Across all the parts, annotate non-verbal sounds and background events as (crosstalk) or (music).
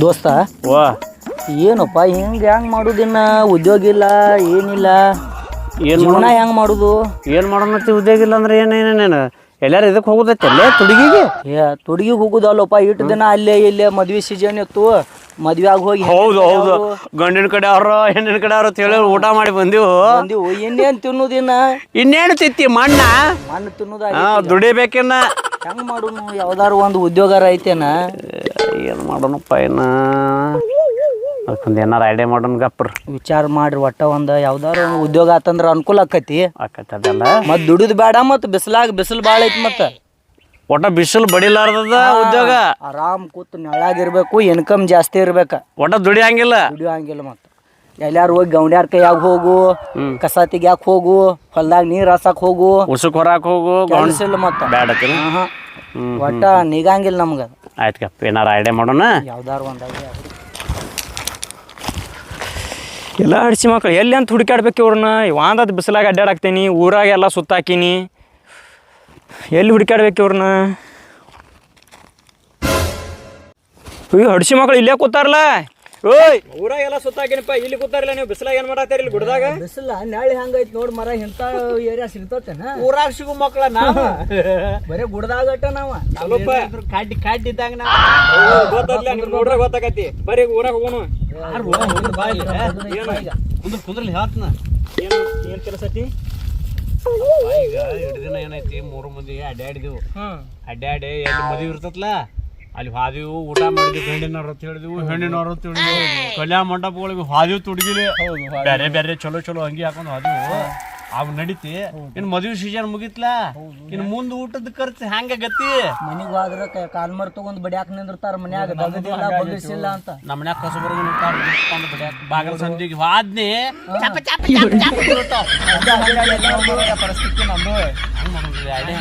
ದೋಸ್ತ ವಾ. ಏನಪ್ಪ ಹಿಂಗೆ ಹೆಂಗ್ ಮಾಡುದಿನ್ನ? ಉದ್ಯೋಗ ಇಲ್ಲ ಏನಿಲ್ಲ. ಏನ್ ಜೀವನ ಹೆಂಗ್ ಮಾಡುದು? ಏನು ಮಾಡೋಣತ್ತಿ ಉದ್ಯೋಗ ಇಲ್ಲ ಅಂದ್ರೆ ಏನೇನೇನು ಎಲ್ಲಾರು ಇದಕ್ಕೆ ಹೋಗುದೈತೆ? ಅಲ್ಲೇ ತುಡುಗಿಗೆ? ಏ ತುಡುಗಿಗೆ ಹೋಗುದಲ್ಲಪ್ಪ ಇಟ್ಟು ದಿನ ಅಲ್ಲೇ ಇಲ್ಲೇ ಮದ್ವೆ ಸೀಸನ್ ಇತ್ತು. ಮದ್ವೆ ಆಗಿ ಹೋಗಿ ಹೌದು ಹೌದು. ಗಂಡಿನ ಕಡೆ ಅವ್ರ ಹೆಣ್ಣಿನ ಕಡೆ ಅವ್ರ ಹೇಳಿ ಊಟ ಮಾಡಿ ಬಂದಿವು. ಬಂದಿವು. ಇನ್ನೇನ್ ತಿನ್ನುದಿನ್ನ? ಇನ್ನೇನು ತಿತ್ತಿ ಮಣ್ಣ? ಮಣ್ಣು ತಿನ್ನುದ ಹಾ ದುಡಿಬೇಕಿನ್ನ. ಹೆಂಗ್ ಮಾಡುನು? ಯಾವ್ದಾರು ಒಂದು ಉದ್ಯೋಗಾರ ಐತೇನ ಏನು ಮಾಡೋಣಪ್ಪ ಏನು ಅದಕ್ಕೊಂದು ಏನಾರು ಐಡಿಯಾ ಮಾಡೋಣ ಗಪ್ರ ವಿಚಾರ ಮಾಡ್ರಿ ಒಟ್ಟ ಒಂದು ಯಾವ್ದಾರು ಉದ್ಯೋಗ ಆತಂದ್ರ ಅನುಕೂಲ ಆಕತಿ. ಆಕತ್ತೆ ಅದೆಲ್ಲ? ಮತ್ ದುಡಿದು ಬೇಡ ಮತ್ತು ಬಿಸಿಲಾಗ ಬಿಸಿಲು ಭಾಳ ಐತಿ ಮತ್ತು. ಒಟ್ಟ ಬಿಸಿಲು ಬಡಿಲಾರ್ದದ ಉದ್ಯೋಗ? ಆರಾಮ್ ಕೂತ್ ನೆಳಾಗಿರ್ಬೇಕು ಇನ್ಕಮ್ ಜಾಸ್ತಿ ಇರ್ಬೇಕು. ಒಟ್ಟ ದುಡಿಯಂಗಿಲ್ಲ? ದುಡಿಯೋ ಹಂಗಿಲ್ಲ ಮತ್ತ. ಎಲ್ಲಾರು ಹೋಗಿ ಗೌಂಡ್ಯಾರ ಕೈಯಾಗ ಹೋಗು ಕಸ ತೆಗ್ಯಾಕ ಹೋಗು ಹೊಲ್ದಾಗ ನೀರ್ ಹಸಕ್ ಹೋಗು. ಉಸುಕ್ ಹೊರಾಕ್ ಹೋಗು ಕೆಲ್ಸ ಇಲ್ಲ ಮತ್ತ. ಒಟ್ಟ ನಿಗಂಗಿಲ್ಲ ನಮ್ಗ. ಆಯ್ತು ಕಪ್ಪ ಏನಾರು ಐಡಿಯಾ ಮಾಡೋಣ? ಯಾವ್ದಾರು ಒಂದಾಗ ಎಲ್ಲ ಹಡಿಸಿ ಮಕ್ಳು ಎಲ್ಲಿ ಅಂತ ಹುಡುಕಾಡ್ಬೇಕು ಇವ್ರನ್ನ? ವಾಂದದ ಬಿಸಿಲಾಗ ಅಡ್ಡಾಡಾಕ್ತೀನಿ ಊರಾಗ ಎಲ್ಲ ಸುತ್ತಾಕಿನಿ. ಎಲ್ಲಿ ಹುಡುಕಾಡ್ಬೇಕು ಇವ್ರನ್ನ? ಅಯ್ಯೋ ಹಡಿಸಿ ಮಕ್ಳು ಇಲ್ಲೇ ಕೂತಾರಲ್ಲ ಓಯ್! ಊರಾಗೆಲ್ಲ ಸುತ್ತಾಕಿನಪ್ಪ ಇಲ್ಲಿ ಕೂತಾರಿಲ್ಲ ನೀವು ಬಿಸಿಲಾಗ ಏನ್ ಮಾಡತ್ತೀರಿ ಇಲ್ಲಿ ಗುಡ್ದಾಗ? ಬಿಸಿಲ ನಾಳೆ ಹಂಗೈತಿ ನೋಡ್ ಮರ ಇಂತ ಏರಿಯಾ ಸಿಗ್ತತೇನ? ಊರಾಗ ಸಿಗು ಮಕ್ಳ ನಾವು. ಬರೇ ಗುಡ್ದಾಗಟ್ಟ ನಾವ. ಸ್ವಲ್ಪ ಕಾಡಿ ಕಾಡಿ ಇದ್ದಾಗ ನಾವು. ಗೊತ್ತಾಗ್ಲಿಲ್ಲ ನಿಮ್ಗೆ ನೋಡ್ರೆ ಗೊತ್ತಾಗತ್ತಿ ಬರೀ ಊರಾಗ ಹೋಗೋಣ ಕುಂದ್ರ ಕುಂದ್ರಲ್ಲಿ ಹೇಳ್ತನ. ಏನು? ಏನು ಕೆಲಸ ಐತಿ ಈಗ ಎರಡು ದಿನ ಏನೈತಿ ಮೂರು ಮಂದಿ ಅಡ್ಡಾಡಿದೆವು ಅಡ್ಯಾಡಿ ಅಡ್ಡಾಡಿ ಎಲ್ಲಿ ಮದುವೆ ಇರ್ತತ್ಲ? ಅಲ್ಲಿ ಹಾದಿವು ಊಟ ಮಾಡಿದ್ವಿ ಹೆಣ್ಣಿನವ್ರು ಅಂತ ಹೇಳಿದ್ವು ಹೆಣ್ಣಿನವ್ರ ಅಂತ ಹೇಳಿದ್ವು. ಕಲ್ಯಾಣ ಮಂಟಪಗಳಿಗೆ ಹಾದಿವು ತುಡುಗಿಲಿ. ಬೇರೆ ಬೇರೆ ಚಲೋ ಚಲೋ ಅಂಗಿ ಹಾಕೊಂಡು ಹಾದಿವು ಅವ್ ನಡೀತಿ. ಇನ್ ಮದುವೆ ಸೀಸನ್ ಮುಗಿತ್ಲಾ? ಇನ್ ಮುಂದ್ ಊಟದ ಖರ್ಚು ಹೆಂಗ ಗತಿ ಮನಿಗ್ ಹೋದ್ರ ಕಾಲ್ಮರ್ ಕಾಲ್ ಮರ್ ತಗೊಂಡ್ ಬಡಿಯಾಕ ನಿಂದಿರ್ತಾರ ಮನ್ಯಾಗ. ದಗದಿಲ್ಲ ಅಂತ. ನಮ್ಮ ಮನ್ಯಾಗ ಕಸಬರ್ಗ ಬಾಗಲ್ ಸಂಜೆಗೆ ಬಾಗಲ ಸಂದಿಗೆ ಹಾದ್ನಿ. ಚಪ ಚಪ ಚಪ ಚಪ. ಬೀಳ್ತಾವ್. ಪರಿಸ್ಥಿತಿ ನಮ್ದು. ಹಂಗ್ ಮಾಡೋದ್ರಿ idea?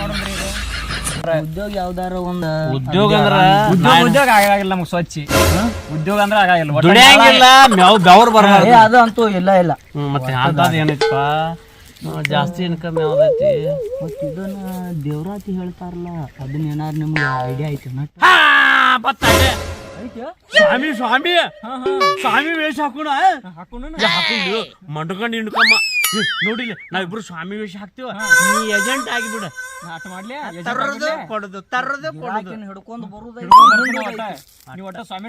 ಉದ್ಯೋಗ ಯಾವ್ದಾರ ಒಂದ್ ಉದ್ಯೋಗ ಅಂದ್ರ ಉದ್ಯೋಗ ಉದ್ಯೋಗ ಆಗಾಗಿಲ್ಲ ನಮ್ಗೆ ಸ್ವಚ್ಛ. ಉದ್ಯೋಗ ಅಂದ್ರೆ ಆಗಾಗಿಲ್ಲ. ಒಟ್ಟ ದುಡಿಯಂಗಿಲ್ಲ ಮ್ಯಾವ್ ಬೆವ್ರು ಬರಲ್ಲ ಅದು ಅಂತೂ ಇಲ್ಲ ಇಲ್ಲ. ಮತ್ತೆ ಅಂತದ್ ಏನೈತಪ್ಪ? ಹ್ಮ್, ಜಾಸ್ತಿ ಇನ್ಕಮ್ ಯಾವ್ದೈತಿ ಮತ್ ಇದನ್ನ ದೇವ್ರಾತಿ ಹೇಳ್ತಾರಲ್ಲ ಅದನ್ನ ಏನಾರ ನಿಮ್ಗೆ ಐಡಿಯಾ ಐತಿ. ಸ್ವಾಮಿ ಸ್ವಾಮಿ. ಸ್ವಾಮಿ ವೇಷ ಹಾಕೋಣ ಹಾಕೊಂಡು ಮಂಡ್ಕೊಂಡು ಇನ್ಕಮ್ಮ ನೋಡಿಲ್ಲ ನಾವಿಬ್ರು ಸ್ವಾಮಿ ವೇಷ ಹಾಕ್ತಿವ. ನೀ ಏಜೆಂಟ್ ಆಗಿಬಿಡ. ಆಟ ಮಾಡ್ಲಿ ತರೋದು ಕೊಡೋದು ತರೋದು ಕೊಡೋದು. ಹಿಡ್ಕೊಂಡ್ ಬರುದ ನೀವು ಒಟ್ಟ. ಸ್ವಾಮಿ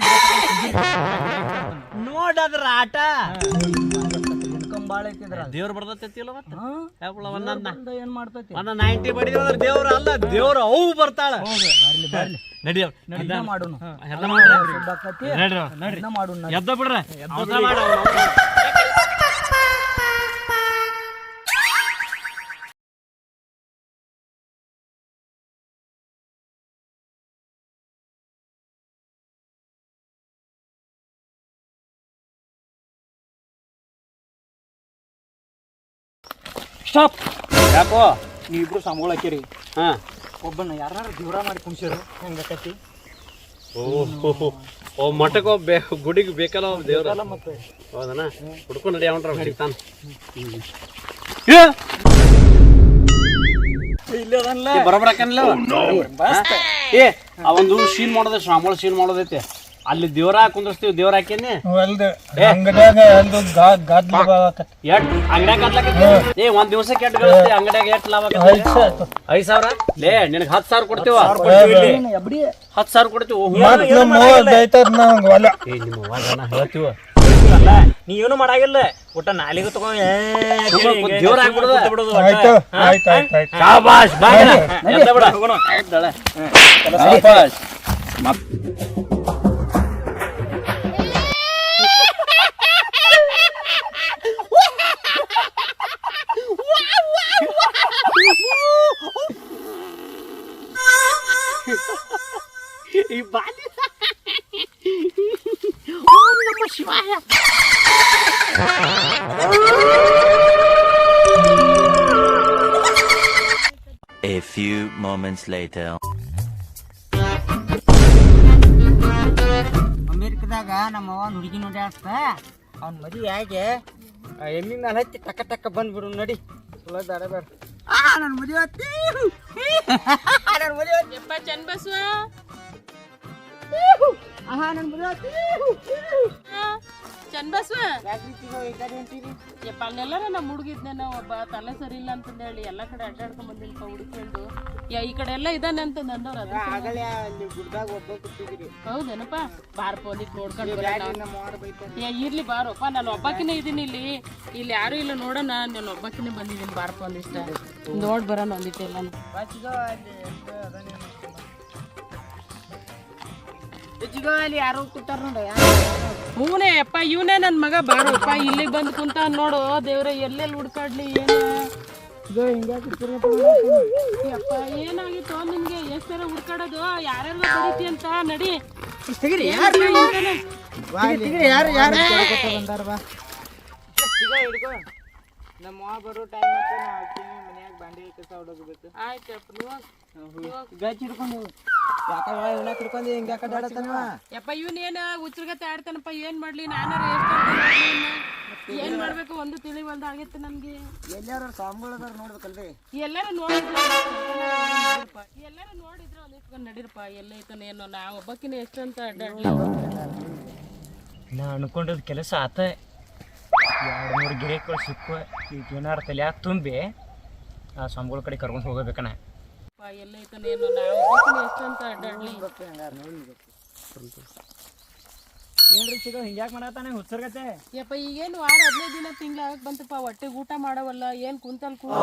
ನೋಡದ್ರ ಆಟ. ದೇವ್ರು ಬಾಳ ಐತಿದ್ರ ದೇವ್ರ ಬರ್ತೈತಿಲ್ಲ ಮತ್ತೆ? ಹೇಳ್ಬಿಡ ಒಂದೊಂದ ಏನ್ ಮಾಡ್ತೈತಿ? ಒಂದ ನೈಂಟಿ ಬಡಿದ್ರೆ ಅಂದ್ರೆ ದೇವ್ರ ಅಲ್ಲ ದೇವ್ರ ಅವು ಬರ್ತಾಳ. ನಡಿಯವ್ ಮಾಡೋಣ ಎಲ್ಲ ನಡ್ರಿ ಎದ್ದ ಬಿಡ್ರೆ. ಮಾಡ. ಸ್ಟಾಪ್ ಯಾಕೋ? ನೀವಿಬ್ರು ಸಂಬಳ ಹಾಕಿರಿ. ಹಾ. ಒಬ್ಬನ ಯಾರು ದೂರ ಮಾಡಿ ಕುಣಿಸಿರು ಹೆಂಗಕತಿ ಓ ಓ ಮಠಕ್ಕೆ ಒಬ್ಬ ಬೇ ಗುಡಿಗೆ ಬೇಕಲ್ಲ ಒಬ್ಬ ದೇವ್ರ? ಮತ್ತೆ. ಹೌದನ? ಹುಡ್ಕೊಂಡು ನಡಿ ಅವನ್ರ ಸಿಗ್ತಾನ ಬರಬರಕನ್ಲ ಏ! ಆ ಒಂದು ಸೀನ್ ಮಾಡೋದ ಶ್ರಾಮಳ ಸೀನ್ ಮಾಡೋದೈತೆ. ಅಲ್ಲಿ ದೇವ್ರ ಕುಂದ್ರಸ್ತೀವಿ ದೇವ್ರ ಹಾಕೇನಿ. ಅಂಗಡ್ಯಾಗ ಒಂದು ಗದ್ಲ ಎಟ್? ಅಂಗಡ್ಯಾಗ? ಏ ಒಂದ್ ದಿವಸಕ್ಕೆ ಎಟ್ ಗಳಿಸ್ತಿ ಅಂಗಡ್ಯಾಗ ಎಟ್ ಲಾಭ? ಐದ್ ಸಾವಿರ ಲೇ ನಿನಗೆ ಹತ್ ಸಾವಿರ ಕೊಡ್ತೀವ? ಹತ್ ಹತ್ತು ಸಾವಿರ ಕೊಡ್ತೀವಿ. ಹೇಳ್ತೀವ ಅಲ್ಲ ನೀ ಏನು ಮಾಡಾಗಿಲ್ಲ. ಒಟ್ಟ ನಾಲಿಗೆ ತಗೊಂಡ್ ದೇವ್ರ ಹಾಕ್ಬಿಡುದ? ಬಿಡೋದು moments later. ಅಮೇರಿಕದಾಗ ನಮ್ಮ ಅವ್ವ ಹುಡುಗಿ ನೋಡಿ ಅಷ್ಟ. ಅವ್ನ ಮದುವೆ ಆಗಿ ಎಮ್ಮಿ ಮೇಲೆ ಹತ್ತಿ ಟಕ ಟಕ ಬಂದ್ಬಿಡು ನಡಿ. ಚಲೋ ಬೇಡ ಬೇಡ. ಆ ನನ್ನ ಮದುವೆ ಹತ್ತಿ (laughs) ನನ್ನ ಮದುವೆ ಆತಿ. ಯಪ್ಪ ಚನ್ನಬಸವ ಆಹಾ ನನ್ ಮಗ ಚನ್ಬಸ್ವ ಯಪ್ಪ ಅಲ್ಲೆಲ್ಲಾರ ನಮ್ಮ ಹುಡುಗಿದ್ನ ಒಬ್ಬ ತಲೆ ಸರಿ ಇಲ್ಲ ಅಂತಂದ ಹೇಳಿ ಎಲ್ಲ ಕಡೆ ಅಡ್ಡಾಡ್ಕೊಂಡ್ ಬಂದಿಲ್ಪ ಹುಡುಕೊಂಡು ಯಾ ಈ ಕಡೆ ಎಲ್ಲ ಇದಾನೆ ಅಂತ ಅಂದವ್ರ ಅದು ಹೌದೇನಪ್ಪ? ಬಾರ್ ಪೊಲೀಸ್ ನೋಡ್ಕೊಂಡು ಏ ಇರ್ಲಿ ಬಾರಪ್ಪ ನಾನು ಒಬ್ಬಾಕಿನೇ ಇದೀನಿ ಇಲ್ಲಿ. ಇಲ್ಲಿ ಯಾರು ಇಲ್ಲ ನೋಡೋಣ ನಾನು ಒಬ್ಬಾಕಿನೇ ಬಂದಿದ್ದೀನಿ ಬಾರ್ ಇಷ್ಟ ನೋಡ್ ಬರೋಣ ಒಂದಿಟ್ಟು ಎಲ್ಲ ಅಲ್ಲಿ ಯಾರೋ ಕೂತಾರ ನೋಡು. ಹೂನೇ ಅಪ್ಪ ಇವನೇ ನನ್ನ ಮಗ ಬಾರಪ್ಪ ಇಲ್ಲಿ ಬಂದು ಕುಂತ ನೋಡು ದೇವ್ರ ಎಲ್ಲೆಲ್ಲಿ ಹುಡ್ಕಾಡ್ಲಿ ಏನು? ಅಪ್ಪ ಏನಾಗಿತ್ತು? ನಿನ್ಗೆ ಎಷ್ಟರ ಹುಡ್ಕಾಡೋದು? ಯಾರ್ಯಾರು ಬರೀತಿ ಅಂತ ನಡಿ. ನಮ್ಮ ಬರೋ ಟೈಮ್ ಬಾಂಡೆ ಕಸ ಹೊಡೋಗ್ಬೇಕು ಆಯ್ತಪ್ಪ ಹಿಡ್ಕೊಂಡು ಯಾಕ ಇವನ ಹಿಡ್ಕೊಂಡು ಹಿಂಗ ಕಡೆ ಆಡತಾನವ ಯಪ್ಪ ಇವನೇನ ಹುಚ್ಚರ್ಗತ್ತೆ ಆಡ್ತಾನಪ್ಪ ಏನ್ ಮಾಡ್ಲಿ? ಎಷ್ಟು ಏನ್ ಮಾಡ್ಬೇಕು? ಒಂದು ತಿಳಿವಲ್ದ ಆಗೈತೆ ನಮ್ಗೆ ಎಲ್ಲಾರು ಸ್ವಾಮಿಗಳು ಅದಾರ ನೋಡ್ಬೇಕಲ್ರಿ? ಎಲ್ಲಾರು ನೋಡಿದ್ರು ಎಲ್ಲಾರು ನೋಡಿದ್ರು ಅಲ್ಲಿ ಇಟ್ಕೊಂಡು ನಡೀರಪ್ಪ ಎಲ್ಲ ಐತನ ಏನೋ. ನಾ ಒಬ್ಬಕ್ಕಿನ ಎಷ್ಟಂತ ಅಡ್ಡಾಡ್ಲಿ. ನಾ ಅನ್ಕೊಂಡದ್ ಕೆಲಸ ಆತ. ಎರಡು ಮೂರು ಗಿರೇಕಗಳು ಸಿಕ್ಕ ಈಗ ಏನಾರ ತಲೆ ತುಂಬಿ ಆ ಸ್ವಾಮಿಗಳ ಕಡೆ ಕರ್ಕೊಂಡು ಹೋಗಬೇಕಣ್ಣ ಎಲ್ಲ ಐತನ ಏನೋ ನಾ ಒಬ್ಬಕಿನ ಎಷ್ಟಂತ ಅಡ್ಡಾಡ್ಲಿ ಏನ್ರಿ ಸಿಗೋ ಹಿಂಗ್ಯಾಕೆ ಮಾಡತ್ತಾನೆ ಹುಚ್ಚರ್ಗತೆ ಯಪ್ಪ ಈಗೇನು ವಾರ ಹದಿನೈದು ದಿನ ತಿಂಗ್ಳು ಆಗಕ್ಕೆ ಬಂತಪ್ಪ ಹೊಟ್ಟೆಗೆ ಊಟ ಮಾಡವಲ್ಲ ಏನ್ ಕುಂತಲ್ ಕೂಡ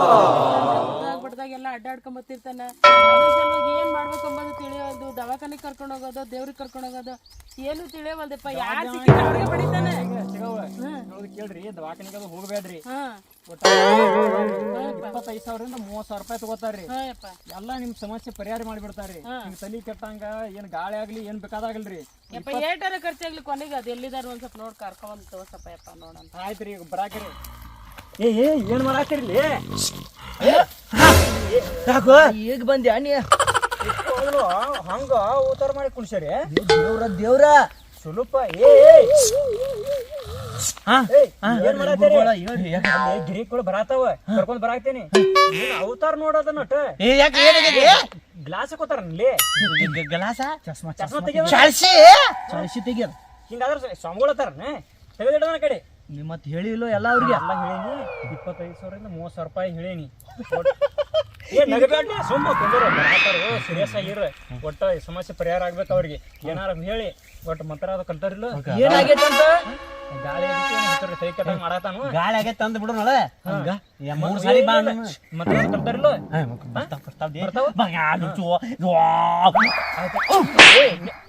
ಬಡ್ದಾಗ ಎಲ್ಲ ಅಡ್ಡಾಡ್ಕೊಂಡ್ ಬತ್ತಿರ್ತಾನ ಅದ್ರ ಸಲುವಾಗಿ ಏನ್ ಮಾಡ್ಬೇಕು ಅಂಬೋದು ತಿಳಿಯೋದು ದವಾಖಾನೆಗೆ ಕರ್ಕೊಂಡು ಹೋಗೋದು ದೇವ್ರಿಗೆ ಕರ್ಕೊಂಡು ಹೋಗೋದು ಏನು ತಿಳಿಯವಲ್ದಪ್ಪ ಯಾರು ಸಿಕ್ಕಿದ್ರೆ ಅವ್ರಿಗೆ ಬಡಿತಾನೆ ನೋಡ್ ಕೇಳ್ರಿ ದವಾಖಾನಿಗೆ ಅದು ಹೋಗ್ಬೇಡ್ರಿ ಹಾ ಇಪ್ಪತ್ತೈದು ಸಾವಿರದಿಂದ ಮೂವತ್ತು ಸಾವಿರ ರೂಪಾಯಿ ತಗೋತಾರ್ರಿ. ಎಲ್ಲ ನಿಮ್ ಸಮಸ್ಯೆ ಪರಿಹಾರ ಮಾಡಿಬಿಡ್ತಾರ್ರಿ. ನಿಮ್ ತಲಿ ಕೆಟ್ಟಂಗ ಏನ್ ಗಾಳಿ ಆಗ್ಲಿ ಏನ್ ಬೇಕಾದಾಗಲ್ರಿ. ಯಪ್ಪ ಏಟಾರ ಖರ್ಚಾಗ್ಲಿ ಕೊನೆಗೆ ಅದು ಎಲ್ಲಿದಾರ ಒಂದ್ ಸ್ವಲ್ಪ ನೋಡ್ ಕರ್ಕೊಂಡ್ ತೋರ್ಸಪ್ಪ ಯಪ್ಪ ನೋಡೋಣ. ಆಯ್ತ್ರಿ ಈಗ ಬರಾಕ್ರಿ. ಏ ಏ ಏನ್ ಮಾಡಾಕ್ರಿ ಯಾಕೋ? ಈಗ ಬಂದ್ಯಾ ನೀ? ಹಂಗ ಊತಾರ ಮಾಡಿ ಕುಣ್ಸರಿ ದೇವ್ರ ದೇವ್ರ. ಸುಲುಪ ಏ. ಗಿರಿಗಳು ಬರಾತಾವ? ಕರ್ಕೊಂಡ್ ಬರಾಕ್ತೇನಿ. ಅವತಾರ ನೋಡೋದ ನಟ ಗ್ಲಾಸ್ ಹಾಕೋತಾರ ಇಲ್ಲಿ ಗ್ಲಾಸ? ಚಸ್ಮಾ ಚಸ್ಮಾ ತೆಗಿಯೋದು ಚಾಳ್ಸಿ ಚಾಳ್ಸಿ ತೆಗಿಯೋದು ಹಿಂಗಾದ್ರ ಸ್ವಾಮಿಗಳು ಅತ್ತಾರನೆ ತೆಗೆದಿಡೋಣ ಕಡೆ. ನೀ ಮತ್ತೆ ಹೇಳಿಲ್ಲ ಎಲ್ಲ ಅವ್ರಿಗೆ? ಎಲ್ಲ ಹೇಳೀನಿ. ಇಪ್ಪತ್ತೈದು ಸಾವಿರದಿಂದ ಮೂವತ್ತು ಸಾವಿರ ರೂಪಾಯಿ ಹೇಳೀನಿ. (laughs) ಸುಮ್ಮ ಕುಂದ್ರ ಬರಾತಾರು. ಸೀರಿಯಸ್ ಆಗಿರ ಒಟ್ಟ ಸಮಸ್ಯೆ ಪರಿಹಾರ ಆಗ್ಬೇಕು ಅವ್ರಿಗೆ. ಏನಾರ ಹೇಳಿ. ಒಟ್ಟು ಮಂತ್ರ ಅದು ಕಲ್ತಾರಿಲ್ಲ? ಏನಾಗೈತೆ ಅಂತ ಗಾಳಿ ಆಗೈತೆ ಬಿಡು ನೋಡ ಹಂಗ ಮೂರು ಸಾರಿ ಬಾ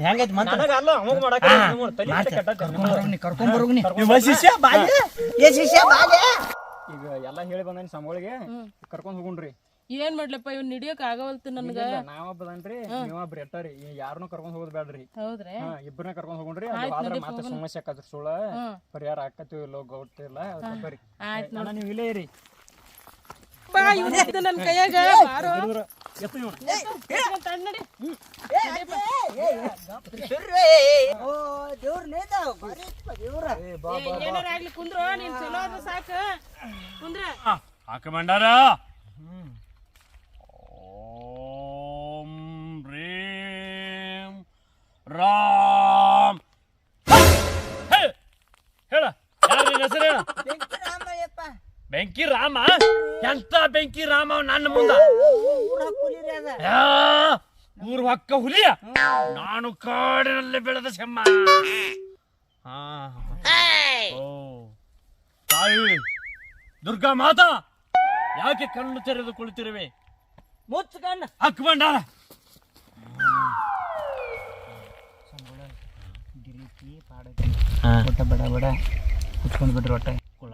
ಹೆಂಗೈತಿ ಕರ್ಕೊಂಡ್ ಬರೋಗ್ನಿ ಶಿಷ್ಯ ಬಾಲ್ಯ ಏ ಶಿಷ್ಯ ಬಾಲ್ಯ ಈಗ ಎಲ್ಲಾ ಹೇಳಿ ಬಂದನಿ ಸಂಬಳಿಗೆ ಕರ್ಕೊಂಡ್ ಹೋಗುಣ್ರಿ. ಏನ್ ಮಾಡ್ಲಪ್ಪ ಇವ್ನ ಹಿಡಿಯಕ್ ಆಗವಲ್ತು ನನ್ಗ? ನಾವೊಬ್ಬದನ್ರಿ ನೀವೊಬ್ರ ಎಟ್ಟಾರಿ ಯಾರನ್ನೂ ಕರ್ಕೊಂಡ್ ಹೋಗೋದ್ ಬೇಡ್ರಿ ಹೌದ್ರಿ? ಹಾ ಇಬ್ಬರನ್ನ ಕರ್ಕೊಂಡ್ ಹೋಗ್ರಿ ಆದ್ರ ಮತ್ತೆ ಸಮಸ್ಯೆ ಆಕತ್ರಿ ಸುಳ ಪರಿಹಾರ ಆಕತ್ತೀವಿ ಇಲ್ಲೋ ಗೊತ್ತಿಲ್ಲ ಬರ್ರಿ ಆಯ್ತ್ ಅಣ್ಣ ನೀವು ಇಲ್ಲೇ ಇರಿ. ಬಾ ಇವ್ನ ಇದ್ದ ನನ್ ಕೈಯಾಗ ಬಾರೋ. ಇವ್ರು. ಎತ್ತು ಇವ್ನ. ಎತ್ಕೊಂಡ್ ತಡ್ ನಡಿ. ಓ ದೇವ್ರ ನೇದ ದೇವ್ರ. ಏ, ಏನಾರ ಆಗ್ಲಿ ಕುಂದ್ರು ನೀನ್ ಚಲೋ ಆದ್ರೆ ಸಾಕು. ಕುಂದ್ರ. ಹಾಕಮಂಡಾರ ಓಂ ರೀಂ ರಾಮ್! ಹೇಳ ಹೆಸರು ಹೇಳ? ಬೆಂಕಿ ರಾಮ ಎಂತ ಬೆಂಕಿ ರಾಮ ನನ್ನ ಮುಂದ? ಊರ ಹೊಕ್ಕ ಹುಲಿಯ? ನಾನು ಕಾಡಿನಲ್ಲಿ ಬೆಳೆದ ಸೆಮ್ಮ ತಾಯಿ ದುರ್ಗಾ ಮಾತಾ ಯಾಕೆ ಕಣ್ಣು ತೆರೆದು ಕುಳಿತಿರುವೆ? ಮುಚ್ಕಣ್ಣ ಹಾಕ್ಬಂಡಾರ ಒಟ್ಟ ಬಡ ಬಡ ಕುಚ್ಕೊಂಡು ಬಿಡ್ರಿ ಒಟ್ಟೆ ಕುಳ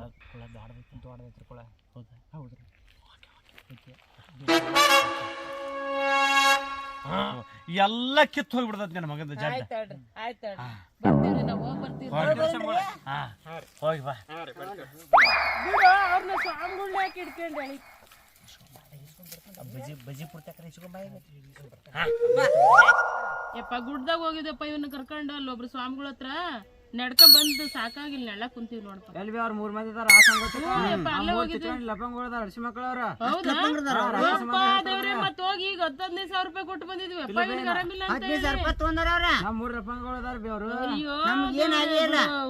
ಕುಳ ಹೌದಾ? ಹೌದ್ರಿ. ಹಾ, ಎಲ್ಲ ಕಿತ್ತು ಹೋಗ್ಬಿಡ್ತದ ನನ್ನ ಮಗಂದ ಜಡ್ಡ. ಹಾ, ಹೋಗಿ ಬಾ ಬಿಡು ಅವ್ರನ್ನ ಸ್ವಾಮಿಗಳ್ನ ಯಾಕೆ ಇಟ್ಕೊಂಡು ಹೇಳಿ ಬಜಿ ಬಜಿ ಪುರ್ತಕ್ರಿ ಯಪ್ಪ ಗುಡ್ದಾಗ ಹೋಗಿದ್ದಪ್ಪ ಇವನ್ನ ಕರ್ಕೊಂಡು ಅಲ್ಲೊಬ್ರು ಸ್ವಾಮಿಗಳ ಹತ್ರ. ನಡ್ಕೊಂಡ್ ಬಂದು ಸಾಕಾಗಿಲ್ಲ ನೆಳ ಕುಂತೀವಿ ನೋಡಪ್ಪ. ಎಲ್ಲಿ ಬಿ ಅವ್ರ ಮೂರ್ ಮಂದಿ ಇದಾರ ಆ ಸಂಗತಿ. ಲಪಂಗಳ್ದಾರ ಹಡ್ಸಿ ಮಕ್ಕಳು ಅವ್ರ. ಹೌದಾ? ರಾಕ್ಷಸ ಯಪ್ಪ, ದೇವ್ರೆ ಮತ್ ಹೋಗಿ ಈಗ ಹತ್ತು ಹದಿನೈದು ಸಾವಿರ ರೂಪಾಯಿ ಕೊಟ್ಟು ಬಂದಿದ್ವಿ. ಆರಾಮಿಲ್ಲ ಅಂತ ಹೇಳಿ. ನಮ್ ಮೂರ್ ಲಪಂಗಳ್ದಾರ ಬಿ ಅವ್ರು.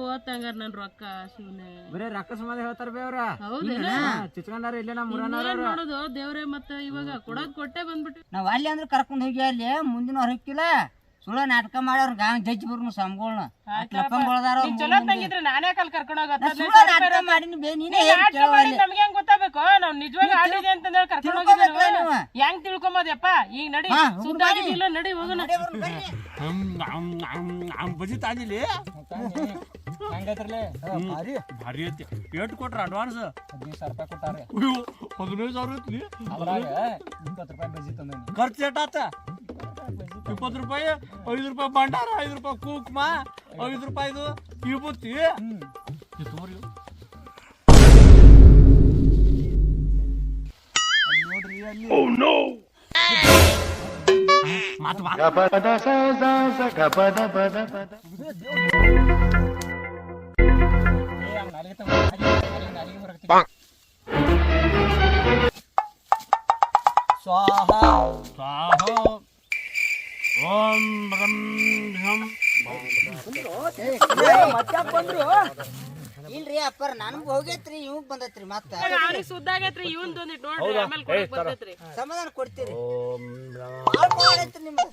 ಓದ್ತಂಗಾರ ನನ್ ರೊಕ್ಕ ಶಿವನೇ. ಬರೇ ರೊಕ್ಕ ಸುಮಾರು ಹೇಳ್ತಾರ ಬಿ ಅವ್ರ. ಚಿಚ್ಕೊಂಡಾರ ಇಲ್ಲೇ ನಮ್ ಮುರನವ್ರ ಏನ್ ಮಾಡೋದು ದೇವ್ರೆ ಮತ್ತ ಇವಾಗ ಕೊಡೋದ್ ಕೊಟ್ಟೆ ಬಂದ್ಬಿಟ್ಟು ನಾವ್ ಅಲ್ಲಿ ಅಂದ್ರೆ ಕರ್ಕೊಂಡ್ ಹೋಗಿ ಅಲ್ಲಿ ಮುಂದಿನ ಹೊರಕ್ಕಿಲ್ಲ ಸುಳ್ಳ ನಾಟಕ ಮಾಡೋರ್ ಗಾಂಗ್ ಜಜ್ ಬರ್ನು ಸಂಗೊಳ್ನ ಲಪ್ಪಂಗೊಳದಾರ ನೀನ್ ಚಲೋ ತಂಗಿದ್ರೆ ನಾನೇ ಕಲ್ ಕರ್ಕೊಂಡು ಹೋಗತ್ತ ಸುಳ್ಳ ನಾಟಕ ಮಾಡಿನಿ ಬೇ ನೀನೇ ಹೇಳಿ ಕೇಳವಲ್ಲಿ. ನಮ್ಗೆ ಹೆಂಗ್ ಗೊತ್ತಾಗಬೇಕು? ನಾವು ನಿಜವಾಗಿ ಆಡಿದೆ ಅಂತ ಕರ್ಕೊಂಡು ಹೋಗಿದ್ದೇವೆ. ಹೆಂಗ್ ತಿಳ್ಕೊಂಬೋದಪ್ಪ ಈಗ ನಡಿ ಹಾ, ಇಲ್ಲ ನಡಿ ಹೋಗೋಣ ಬಜಿ ತಾಜಿಲಿ ಹೆಂಗೈತ್ರಲೆ ಭಾರಿ ಭಾರಿ ಐತಿ. ಏಟ್ ಕೊಟ್ರ ಅಡ್ವಾನ್ಸ್ ಹದಿನೈದು ಸಾವಿರ ರೂಪಾಯಿ ಕೊಟ್ಟಾರೆ ಹದಿನೈದು ಸಾವಿರ ಐತ್ಲಿ? ಅದ್ರಾಗ ಇಪ್ಪತ್ತು ರೂಪಾಯಿ ಬಜ್ಜಿ ತಂದೇನಿ ಖರ್ಚು ಏಟಾತ ಇಪ್ಪತ್ತು ರೂಪಾಯಿ ಐದು ರೂಪಾಯಿ ಭಂಡಾರ ಐದು ರೂಪಾಯಿ ಕುಕ್ಮ ಐದು ರೂಪಾಯಿದು ವಿಭೂತಿ ಇದು ತಗೋರಿ ನೋಡ್ರಿ ಅಲ್ಲಿ ಮಾತು ಬಾ ಏ ಹಂಗ್ ನಾಲಿಗೆ ತಗೊಂಡ್ ನಾಲಿಗೆ ನಾಲಿಗೆ ನಾಲಿಗೆ ಹೊರಗ್ತಿ. ಸ್ವಾಹ ಸ್ವಾಹ ಓಂ ಬ್ರಂ ಹಂ ಇಲ್ರಿ ಅಪ್ಪರ್ ನನ್ಗ್ ಹೋಗೈತ್ರಿ ಇವ್ ಬಂದೈತ್ರಿ ಮತ್ತ ಅವ್ರಿಗೆ ಸುದ್ದ ಆಗೈತ್ರಿ ಇವನ್ ಒಂದಿಟ್ ನೋಡ್ರಿ ಆಮೇಲೆ ಕೊಡಕ್ ಬರ್ತೈತ್ರಿ ಸಮಾಧಾನ ಕೊಡ್ತೀರಿ ಓಂ ಬಾಳ್ ನಿಮ್ದು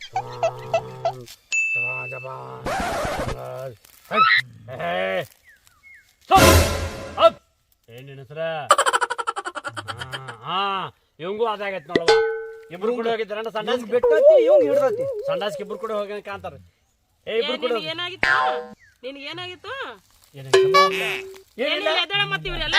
ಏನ್ ಹೆಸರ ಹಾ ಇವಂಗೂ ಅದಾಗೈತ್ ನೋಡವ ಇಬ್ರು ಕೂಡ ಹೋಗಿದ್ದಾರ. ಸಂಡಾಸ್ ಬಿಟ್ಟತಿ ಇವ್ ಹಿಡ್ದತಿ. ಸಂಡಾಸ್ಗೆ ಇಬ್ರು ಕೂಡ ಹೋಗಿ ಕಾಂತಾರ ಏ ಇಬ್ರು ಕೂಡ ನಿನ್ಗೆ ಏನಾಗಿತ್ತು? ನಿನ್ಗೆ ಏನಾಗಿತ್ತು? ಏನಿಲ್ಲ. ಏನಿಲ್ಲ ಎದ್ದೇಳ ಮತ್ತೆ ಇವ್ರೆಲ್ಲ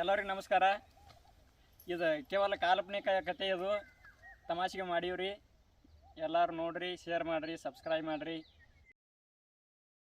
ಎಲ್ಲರಿಗೂ ನಮಸ್ಕಾರ. ಇದು ಕೇವಲ ಕಾಲ್ಪನಿಕ ಕತೆ ಇದು. ತಮಾಷೆಗೆ ಮಾಡೀವ್ರಿ. ಎಲ್ಲರೂ ನೋಡಿರಿ ಶೇರ್ ಮಾಡಿರಿ ಸಬ್ಸ್ಕ್ರೈಬ್ ಮಾಡಿರಿ.